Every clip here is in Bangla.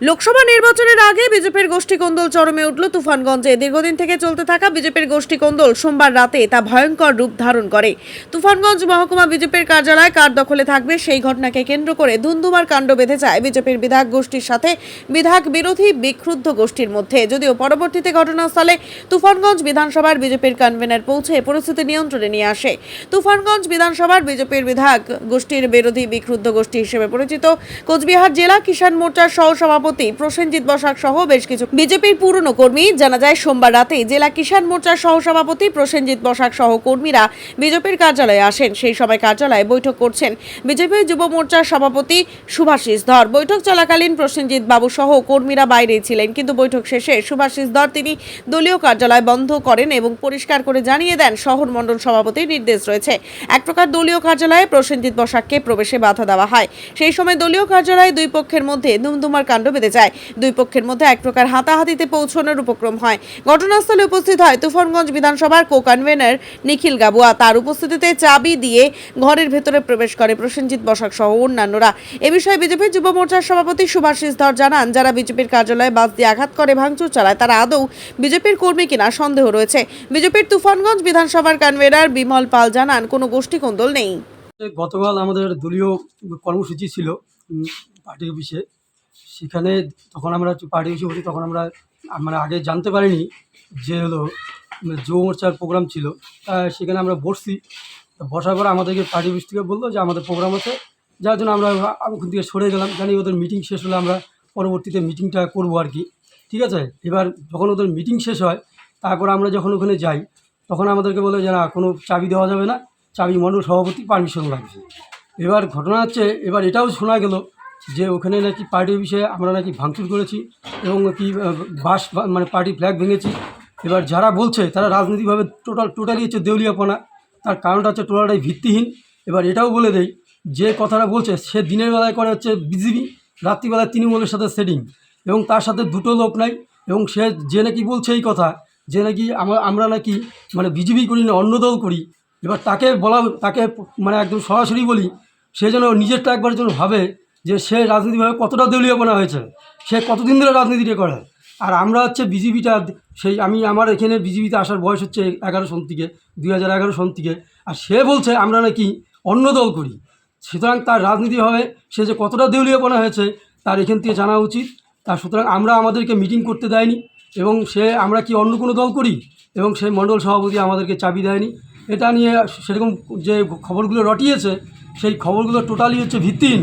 লোকসভা নির্বাচনের আগে বিজেপির গোষ্ঠী কোন্দল চরমে উঠল তুফানগঞ্জে। দীর্ঘদিন থেকে চলতে থাকা বিজেপির গোষ্ঠী কোন্দল সোমবার রাতে তা ভয়ঙ্কর রূপ ধারণ করে। তুফানগঞ্জ মহকুমা বিজেপির কার্যালয় কার দখলে থাকবে সেই ঘটনাকে কেন্দ্র করে ধুন্ধুমার কাণ্ড বেঁধে যায় বিজেপির বিধায়ক গোষ্ঠীর সাথে বিধায়ক বিরোধী বিক্ষুব্ধ গোষ্ঠীর মধ্যে। যদিও পরবর্তীতে ঘটনাস্থলে তুফানগঞ্জ বিধানসভার বিজেপির কনভেনার পৌঁছে পরিস্থিতি নিয়ন্ত্রণে নিয়ে আসে। তুফানগঞ্জ বিধানসভার বিজেপির বিধায়ক গোষ্ঠীর বিরোধী বিক্ষুব্ধ গোষ্ঠী হিসেবে পরিচিত কোচবিহার জেলা কিষাণ মোর্চার সহ সভাপতি প্রসেনজিৎ বসাক সহ বেশ কিছু বিজেপির পুরনো কর্মী। জানা যায়, সোমবার রাতে জেলা কিষাণ মোর্চার সহ সভাপতি প্রসেনজিৎ বসাক সহ কর্মীরা বিজেপির কার্যালয়ে আসেন। সেই সময় কার্যালয়ে বৈঠক করছেন বিজেপির যুব মোর্চার সভাপতি সুভাষিস ধর। বৈঠক চলাকালীন প্রসেনজিৎ বাবু সহ কর্মীরা বাইরেই ছিলেন, কিন্তু বৈঠক শেষে সুভাষিস ধর তিনি দলীয় কার্যালয় বন্ধ করেন এবং পরিষ্কার করে জানিয়ে দেন, শহর মণ্ডল সভাপতির নির্দেশ রয়েছে। এক প্রকার দলীয় কার্যালয়ে প্রসেনজিৎ বসাককে প্রবেশে বাধা দেওয়া হয়। সেই সময় দলীয় কার্যালয়ে দুই পক্ষের মধ্যে ধুমধুমার কাণ্ড বেঁধে যায়। দুই পক্ষের মধ্যে এক প্রকার হাতাহাতিতে পৌঁছানোর উপক্রম হয়। ঘটনাস্থলে উপস্থিত হয় তুফানগঞ্জ বিধানসভার কো কনভেনর নিখিল গাবুয়া। তার উপস্থিতিতে চাবি দিয়ে ঘরের ভেতরে প্রবেশ করে প্রসেনজিৎ বসাক সহ অন্যান্যরা। এ বিষয়ে বিজেপির যুব মোর্চার সভাপতি সুভাষিস ধর জানান, যারা বিজেপির কার্যালয়ে বাস দিয়ে আঘাত করে, ভাঙচুর চালায়, তারা আদৌ বিজেপির কর্মী কিনা সন্দেহ রয়েছে। বিজেপির তুফানগঞ্জ বিধানসভার কনভেনার বিমল পাল জানান, কোনো গোষ্ঠী কোন্দল নেই। গতকাল আমাদের দলীয় কর্মসূচি ছিল পার্টি অফিসে। সেখানে তখন আমরা পার্টি অফিসে বসি তখন আমরা মানে আগে জানতে পারিনি যে হলো যুব মোর্চার প্রোগ্রাম ছিল। সেখানে আমরা বসছি। বসার পর আমাদেরকে পার্টি অফিস থেকে বলল যে আমাদের প্রোগ্রাম আছে। যার জন্য আমরা ওখান থেকে সরে গেলাম। জানি ওদের মিটিং শেষ হলে আমরা পরবর্তীতে মিটিংটা করব আর কি। ঠিক আছে? এবার যখন ওদের মিটিং শেষ হয়, তারপর আমরা যখন ওখানে যাই, তখন আমাদেরকে বলে যে না, কোনো চাবি দেওয়া যাবে না। চাবি মণ্ডল সভাপতি পারমিশন লাগবে। এবার ঘটনা হচ্ছে, এবার এটাও শোনা গেল যে ওখানে নাকি পার্টি অফিসে আমরা নাকি ভাঙচুর করেছি এবং কি বাস মানে পার্টি ফ্ল্যাগ ভেঙেছি। এবার যারা বলছে তারা রাজনৈতিকভাবে টোটাল টোটালি হচ্ছে দেউলিয়াপনা। তার কারণটা হচ্ছে টোটালটাই ভিত্তিহীন। এবার এটাও বলে দেই, যে কথাটা বলছে সে দিনের বেলায় করে হচ্ছে বিজিবি রাত্রিবেলায় তৃণমূলের সাথে সেটিং এবং তার সাথে দুটো লোক নাই। এবং সে যে নাকি বলছে এই কথা, যে নাকি আমরা আমরা নাকি মানে বিজেপি করি না, অন্য দল করি। এবার তাকে বলা, তাকে মানে একদম সরাসরি বলি, সে যেন নিজেরটা একবার যেন ভাবে যে সে রাজনীতিভাবে কতটা দলীয়পনা হয়েছে, সে কতদিন ধরে রাজনীতিটা করে। আর আমরা হচ্ছে বিজেপিটা, সেই আমি, আমার এখানে বিজেপিতে আসার বয়স হচ্ছে এগারো সন থেকে, দুই হাজার এগারো সন থেকে। আর সে বলছে, আমরা নাকি অন্য দল করি। সুতরাং তার রাজনীতিভাবে সে যে কতটা দেউলিয়াপনা হয়েছে, তার এখান থেকে জানা উচিত। তার সুতরাং আমরা আমাদেরকে মিটিং করতে দেয়নি এবং সে, আমরা কি অন্য কোনো দল করি? এবং সেই মণ্ডল সভাপতি আমাদেরকে চাবি দেয়নি। এটা নিয়ে সেরকম যে খবরগুলো রটিয়েছে, সেই খবরগুলো টোটালি হচ্ছে ভিত্তিহীন।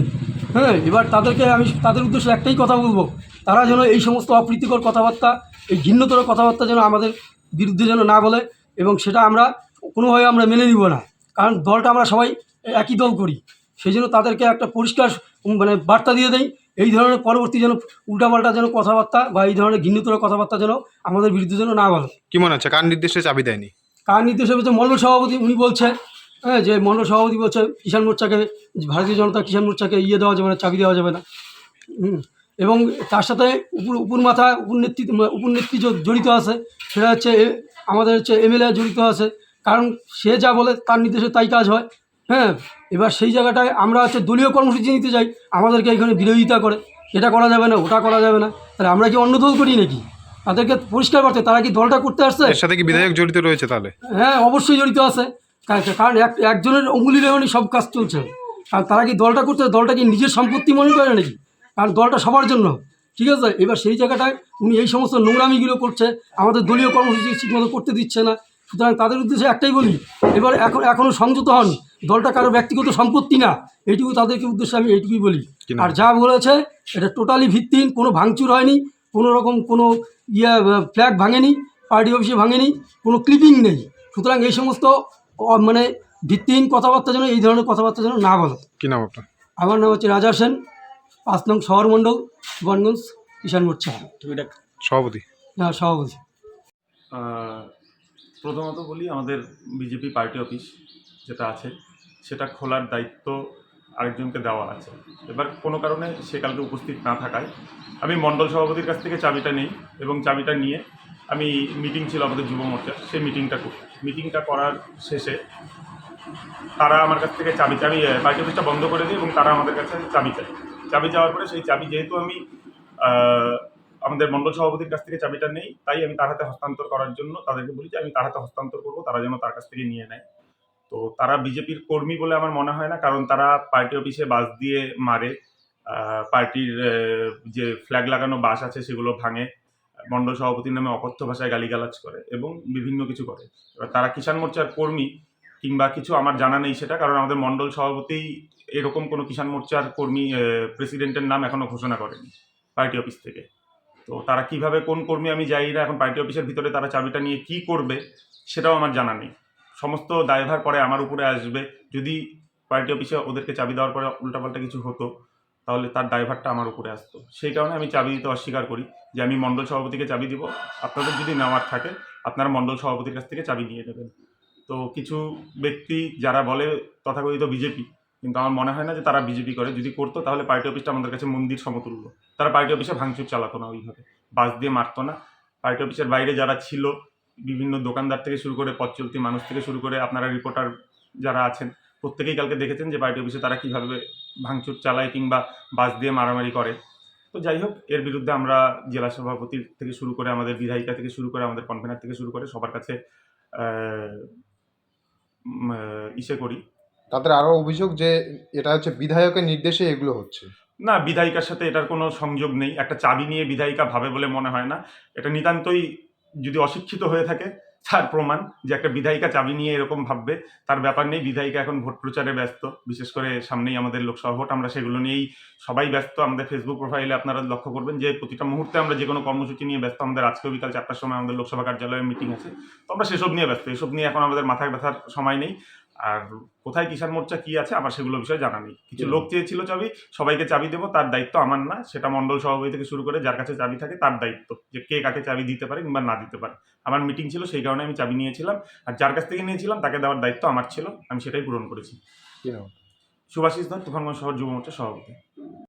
হ্যাঁ এবার তাদেরকে আমি তাদের উদ্দেশ্যে একটাই কথা বলব। তারা যেন এই সমস্ত অপ্রীতিকর কথাবার্তা এই ঘিন্নতর কথাবার্তা যেন আমাদের বিরুদ্ধে যেন না বলে এবং সেটা আমরা কোনোভাবে আমরা মেনে নিব না। কারণ দলটা আমরা সবাই একই দল করি। সেই জন্য তাদেরকে একটা পরিষ্কার মানে বার্তা দিয়ে দেয় এই ধরনের পরবর্তী যেন উল্টাপাল্টা যেন কথাবার্তা বা এই ধরনের ঘিন্নতর কথাবার্তা যেন আমাদের বিরুদ্ধে যেন না বলে। কি মনে হচ্ছে? কার নির্দেশে চাবি দেয়নি? কার নির্দেশে হচ্ছে মণ্ডল সভাপতি উনি বলছে হ্যাঁ যে মণ্ডল সভাপতি বলছে কিষাণ মোর্চাকে ভারতীয় জনতা কিষাণ মোর্চাকে ইয়ে দেওয়া যাবে না চাবি দেওয়া যাবে না। এবং তার সাথে উপর উপর মাথা উপনেত্রী উপনেত্রী জ- জড়িত আছে সেটা হচ্ছে আমাদের হচ্ছে এমএলএ জড়িত আছে। কারণ সে যা বলে তার নির্দেশে তাই কাজ হয়। হ্যাঁ এবার সেই জায়গাটায় আমরা হচ্ছে দলীয় কর্মসূচি নিতে যাই আমাদেরকে এখানে বিরোধিতা করে। এটা করা যাবে না ওটা করা যাবে না। তাহলে আমরা কি অন্য দল করি নাকি? তাদেরকে পরিষ্কার করতে তারা কি দলটা করতে আসছে? এর সাথে কি বিধায়ক জড়িত রয়েছে তাহলে? হ্যাঁ অবশ্যই জড়িত আছে। কারণ এক একজনের অঙ্গুলি লেখনি সব কাজ চলছে কারণ তারা কি দলটা করতে দলটা কি নিজের সম্পত্তি মনে করে নাকি? কারণ দলটা সবার জন্য। ঠিক আছে? এবার সেই জায়গাটায় উনি এই সমস্ত নোংরামিগুলো করছে আমাদের দলীয় কর্মসূচি ঠিকমতো করতে দিচ্ছে না। সুতরাং তাদের উদ্দেশ্যে একটাই বলি এবার এখন এখনও সংযত হন। দলটা কারও ব্যক্তিগত সম্পত্তি না। এইটুকু তাদেরকে উদ্দেশ্যে আমি এইটুকুই বলি। আর যা বলেছে এটা টোটালি ভিত্তিহীন কোনো ভাঙচুর হয়নি কোনো রকম কোনো ইয়ে ফ্ল্যাগ ভাঙেনি পার্টি অফিসে ভাঙেনি কোনো ক্লিপিং নেই। সুতরাং এই সমস্ত মানে ভিত্তিহীন কথাবার্তা যেন এই ধরনের কথাবার্তা যেন না বলে। কি নাম আপনার? আমার নাম হচ্ছে রাজা সেন পাঁচ নং শহর মণ্ডল সুবর্ণগঞ্জ কিষাণ মোর্চা সভাপতি। হ্যাঁ, সভাপতি। প্রথমত বলি আমাদের বিজেপি পার্টি অফিস যেটা আছে সেটা খোলার দায়িত্ব আরেকজনকে দেওয়া আছে। এবার কোনো কারণে সে কালকে উপস্থিত না থাকায় আমি মণ্ডল সভাপতির কাছ থেকে চাবিটা নেই এবং চাবিটা নিয়ে আমি মিটিং ছিল আমাদের যুব মোর্চার সেই মিটিংটা করি মিটিংটা করার শেষে তারা আমার কাছ থেকে চাবি চাবি পার্টি অফিসটা বন্ধ করে দিই এবং তারা আমাদের কাছে চাবি চায়। চাবি চাওয়ার পরে সেই চাবি যেহেতু আমি আমাদের মণ্ডল সভাপতির কাছ থেকে চাবিটা নেই, তাই আমি তার হাতে হস্তান্তর করার জন্য তাদেরকে বলি যে আমি তার হাতে হস্তান্তর করব, তারা যেন তার কাছ থেকে নিয়ে নেয়। তো তারা বিজেপির কর্মী বলে আমার মনে হয় না, কারণ তারা পার্টি অফিসে বাস দিয়ে মারে। পার্টির যে ফ্ল্যাগ লাগানো বাস আছে সেগুলো ভাঙে। মণ্ডল সভাপতির নামে অকথ্য ভাষায় গালিগালাজ করে এবং বিভিন্ন কিছু করে। এবার তারা কিষাণ মোর্চার কর্মী কিংবা কিছু আমার জানা নেই সেটা, কারণ আমাদের মণ্ডল সভাপতি এরকম কোনো কিষাণ মোর্চার কর্মী প্রেসিডেন্টের নাম এখনও ঘোষণা করেনি পার্টি অফিস থেকে। তো তারা কীভাবে কোন কর্মী আমি যাই না, এখন পার্টি অফিসের ভিতরে তারা চাবিটা নিয়ে কি করবে সেটাও আমার জানা নেই। সমস্ত দায়ভার পরে আমার উপরে আসবে। যদি পার্টি অফিসে ওদেরকে চাবি দেওয়ার পরে উল্টাপাল্টা কিছু হতো তাহলে তার ড্রাইভারটা আমার উপরে আসতো। সেই কারণে আমি চাবি দিতে অস্বীকার করি যে আমি মণ্ডল সভাপতিকে চাবি দিব। আপনাদের যদি নেওয়ার থাকে, আপনারা মণ্ডল সভাপতির কাছ থেকে চাবি নিয়ে নেবেন। তো কিছু ব্যক্তি যারা বলে তথাকথিত বিজেপি, কিন্তু আমার মনে হয় না যে তারা বিজেপি করে। যদি করতো, তাহলে পার্টি অফিসটা আমাদের কাছে মন্দির সমতুল্য। তারা পার্টি অফিসে ভাঙচুর চালাতো না ওইভাবে। বাস দিয়ে মারতো না। পার্টি অফিসের বাইরে যারা ছিল, বিভিন্ন দোকানদার থেকে শুরু করে পথ চলতি মানুষ থেকে শুরু করে আপনারা রিপোর্টার যারা আছেন, প্রত্যেকেই কালকে দেখেছেন যে পার্টি অফিসে তারা কীভাবে ভাঙচুর চালায় কিংবা বাস দিয়ে মারামারি করে। তো যাই হোক এর বিরুদ্ধে আমরা জেলা সভাপতির থেকে শুরু করে আমাদের বিধায়িকা থেকে শুরু করে আমাদের কনভেনার থেকে শুরু করে সবার কাছে ইসে করি। তাদের আরও অভিযোগ যে এটা হচ্ছে বিধায়কের নির্দেশে এগুলো হচ্ছে। না বিধায়িকার সাথে এটার কোনো সংযোগ নেই। একটা চাবি নিয়ে বিধায়িকা ভাবে বলে মনে হয় না। এটা নিতান্তই যদি অশিক্ষিত হয়ে থাকে তার প্রমাণ যে একটা বিধায়িকা চাবি নিয়ে এরকম ভাববে, তার ব্যাপার নেই। বিধায়িকা এখন ভোট প্রচারে ব্যস্ত। বিশেষ করে সামনেই আমাদের লোকসভা ভোট, আমরা সেগুলো নিয়েই সবাই ব্যস্ত। আমাদের ফেসবুক প্রোফাইলে আপনারা লক্ষ্য করবেন যে প্রতিটা মুহূর্তে আমরা যে কোনো কর্মসূচি নিয়ে ব্যস্ত। আমাদের আজকে বিকাল চারটার সময় আমাদের লোকসভা কার্যালয়ে মিটিং আছে। তো আমরা সেসব নিয়ে ব্যস্ত। এসব নিয়ে এখন আমাদের মাথায় ব্যথার সময় নেই। আর কোথায় কিষাণ মোর্চা কি আছে আমার সেগুলো বিষয়ে জানা নেই। কিছু লোক চেয়েছিল চাবি সবাইকে চাবি দেবো তার দায়িত্ব আমার না সেটা মন্ডল সভাপতি থেকে শুরু করে যার কাছে চাবি থাকে তার দায়িত্ব যে কে কাকে চাবি দিতে পারে কিংবা না দিতে পারে। আমার মিটিং ছিল সেই কারণে আমি চাবি নিয়েছিলাম আর যার কাছ থেকে নিয়েছিলাম তাকে দেওয়ার দায়িত্ব আমার ছিল আমি সেটাই পূরণ করেছি? সুভাষিস ধর তুফানগঞ্জ শহর যুব মোর্চা সভাপতি।